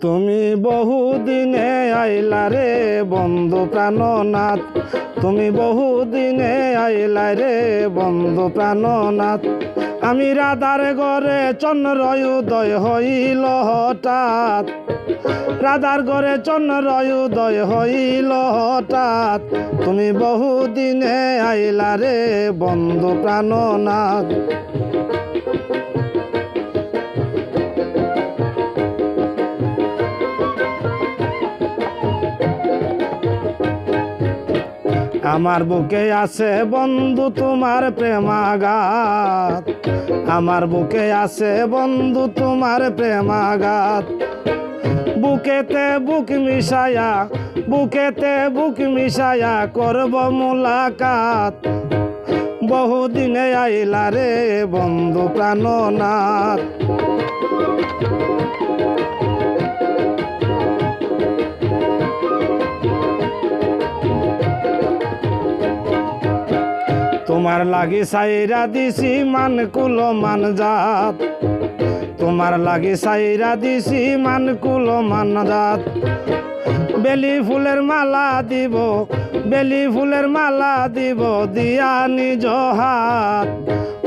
তুমি বহুদিনে আইলা রে বন্ধু প্রাণনাথ। তুমি বহুদিনে আইলা রে বন্ধু প্রাণনাথ। আমি রাধার ঘরে চন্দ্র উদয় হইল হঠাৎ। রাধার ঘরে চন্দ্র উদয় হইল হঠাৎ। তুমি বহুদিনে আইলা রে বন্ধু প্রাণনাথ। আমার বুকে আছে বন্ধু তোমার প্রেমাঘাত। আমার বুকে আছে বন্ধু তোমার প্রেমাঘাত। বুকেতে বুক মিশায়া, বুকেতে বুক মিশায়া করব মুলাকাত। বহুদিনে আইলা রে বন্ধু প্রাণনাথ। তোমার লাগি সাইরা দিছি মান কুল, মান জাত। তোমার লাগি সাইরা দিছি মান কুল, মান জাত। বেলি ফুলের মালা দিব, বেলি ফুলের মালা দিব, দিয়া নিজ হাত।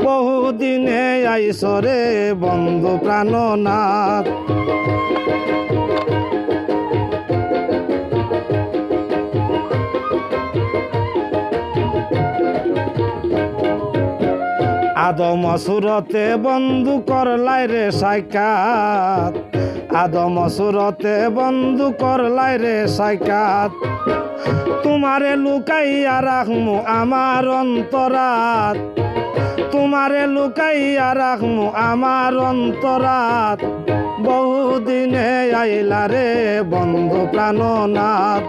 বহুদিনে আইসরে বন্ধু প্রাণনাথ। আদম সুরতে বন্ধু করলাই রে সাইকাত। আদম সুরতে বন্ধু করলাই রে সাইকাত। তোমারে লুকাইয়া রাখমু আমার অন্তরাত। তোমারে লুকাইয়া রাখমু আমার অন্তরাত। বহুদিনে আইলা রে বন্ধু প্রাণনাথ।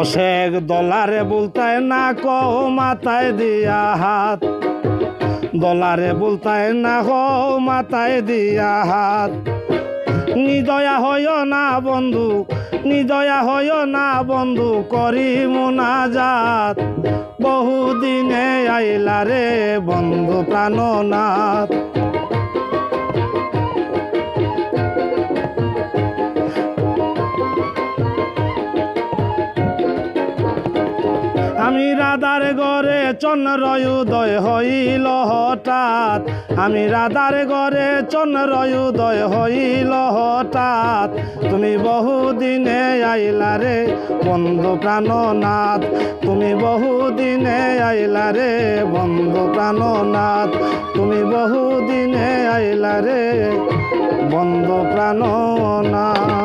অশেক দলারে বলতায় না কো মাথায় দিয়া হাত। দলারে বলতায় না কো মাথায় দিয়া হাত। নিদয়া হয় না বন্ধু নিদয়া হয় না বন্ধু, করি মোনাজাত। বহুদিনে আইলা রে বন্ধু প্রাণনাথ। আমি রাধার ঘরে চন্দ্র উদয় হইল হঠাৎ। আমি রাধার ঘরে চন্দ্র উদয় হইল হঠাৎ। তুমি বহুদিনে আইলা রে বন্ধু প্রাণনাথ। তুমি বহুদিনে আইলা রে বন্ধু প্রাণনাথ। তুমি বহুদিনে আইলা রে বন্ধু প্রাণনাথ।